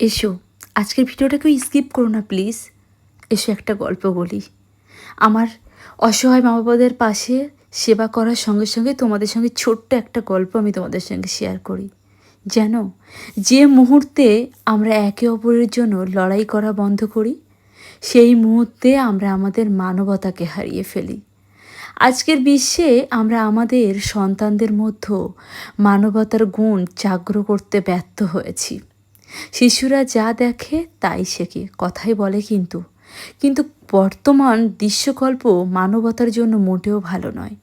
এসো, আজকের ভিডিওটা কেউ স্কিপ করো না, প্লিজ। এসো, একটা গল্প বলি। আমার অসহায় মা বাবাদের পাশে সেবা করার সঙ্গে সঙ্গে তোমাদের সঙ্গে ছোট্ট একটা গল্প আমি তোমাদের সঙ্গে শেয়ার করি। যেন যে মুহূর্তে আমরা একে অপরের জন্য লড়াই করা বন্ধ করি, সেই মুহূর্তে আমরা আমাদের মানবতাকে হারিয়ে ফেলি। আজকের বিশ্বে আমরা আমাদের সন্তানদের মধ্যে মানবতার গুণ জাগ্র করতে ব্যর্থ হয়েছি। শিশুরা যা দেখে তাই শেখে, কথাই বলে কিন্তু। কিন্তু বর্তমান দৃশ্যকল্প মানবতার জন্য মোটেও ভালো নয়।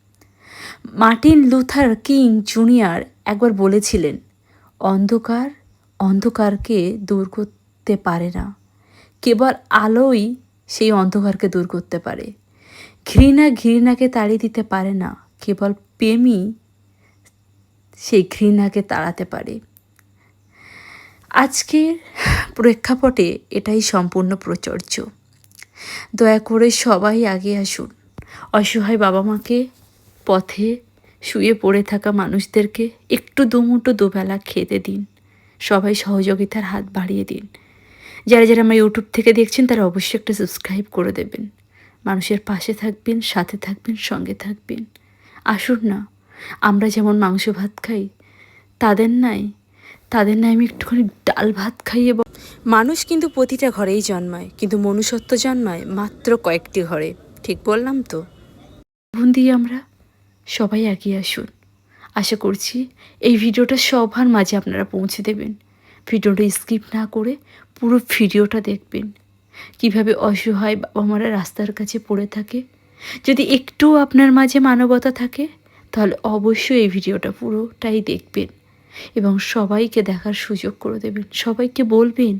মার্টিন লুথার কিং জুনিয়র একবার বলেছিলেন, অন্ধকার অন্ধকারকে দূর করতে পারে না। কেবল আলোই সেই অন্ধকারকে দূর করতে পারে। ঘৃণা ঘৃণাকে তাড়িয়ে দিতে পারে না, কেবল প্রেমই সেই ঘৃণাকে তাড়াতে পারে। আজকের প্রেক্ষাপটে এটাই সম্পূর্ণ প্রচর্য। দয়া করে সবাই আগে আসুন। অসহায় বাবা মাকে পথে শুয়ে পড়ে থাকা মানুষদেরকে একটু দুমুটো দুবেলা খেতে দিন। সবাই সহযোগিতার হাত বাড়িয়ে দিন। যারা যারা আমার ইউটিউব থেকে দেখছেন, তারা অবশ্যই একটা সাবস্ক্রাইব করে দেবেন। মানুষের পাশে থাকবেন, সাথে থাকবেন, সঙ্গে থাকবেন। আসুন না, আমরা যেমন মাংস ভাত খাই, তাদের নাই তাদের নাই আমি একটুখানি ডাল ভাত খাইয়ে মানুষ কিন্তু প্রতিটা ঘরেই জন্মায় কিন্তু মনুষ্যত্ব জন্মায় মাত্র কয়েকটি ঘরে। ঠিক বললাম তো? দিয়ে আমরা সবাই এগিয়ে আসুন। আশা করছি এই ভিডিওটা সবার মাঝে আপনারা পৌঁছে দেবেন। ভিডিওটা স্কিপ না করে পুরো ভিডিওটা দেখবেন। কীভাবে অসহায় বাবা মারা রাস্তার কাছে পড়ে থাকে। যদি একটু আপনার মাঝে মানবতা থাকে তাহলে অবশ্যই এই ভিডিওটা পুরোটাই দেখবেন। এবং সবাইকে দেখার সুযোগ করে দেবেন। সবাইকে বলবেন,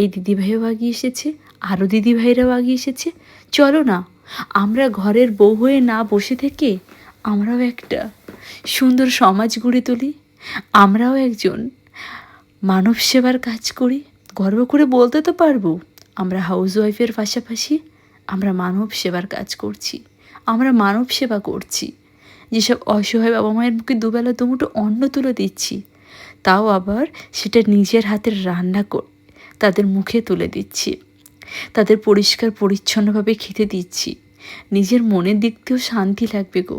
এই দিদিভাইও আগিয়ে এসেছে, আরও দিদিভাইরাও আগিয়ে এসেছে। চলো না, আমরা ঘরের বউ হয়ে না বসে থেকে আমরাও একটা সুন্দর সমাজ গড়ে তুলি। আমরাও একজন মানব সেবার কাজ করি। গর্ব করে বলতে তো পারব, আমরা হাউস ওয়াইফের পাশাপাশি আমরা মানব সেবার কাজ করছি, আমরা মানব সেবা করছি। যেসব অসহায় বাবা মায়ের মুখে দুবেলা দুমুটো অন্ন তুলে দিচ্ছি, তাও আবার সেটা নিজের হাতের রান্না করে, তাদের মুখে তুলে দিচ্ছি, তাদের পরিষ্কার পরিচ্ছন্নভাবে খেতে দিচ্ছি। নিজের মনের দিক থেকেও শান্তি লাগবে গো।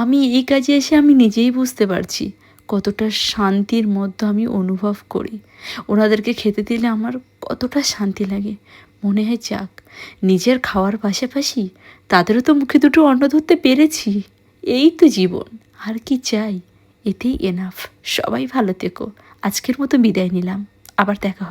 আমি এই কাজে এসে আমি নিজেই বুঝতে পারছি কতটা শান্তির মধ্যে আমি অনুভব করি। ওনাদেরকে খেতে দিলে আমার কতটা শান্তি লাগে। মনে হয় যাক, নিজের খাওয়ার পাশাপাশি তাদেরও তো মুখে দুটো অন্ন ধরতে পেরেছি। এই তো জীবন, আর কি চাই? এতেই এনাফ সবাই ভালো থেকো। আজকের মতো বিদায় নিলাম। আবার দেখা।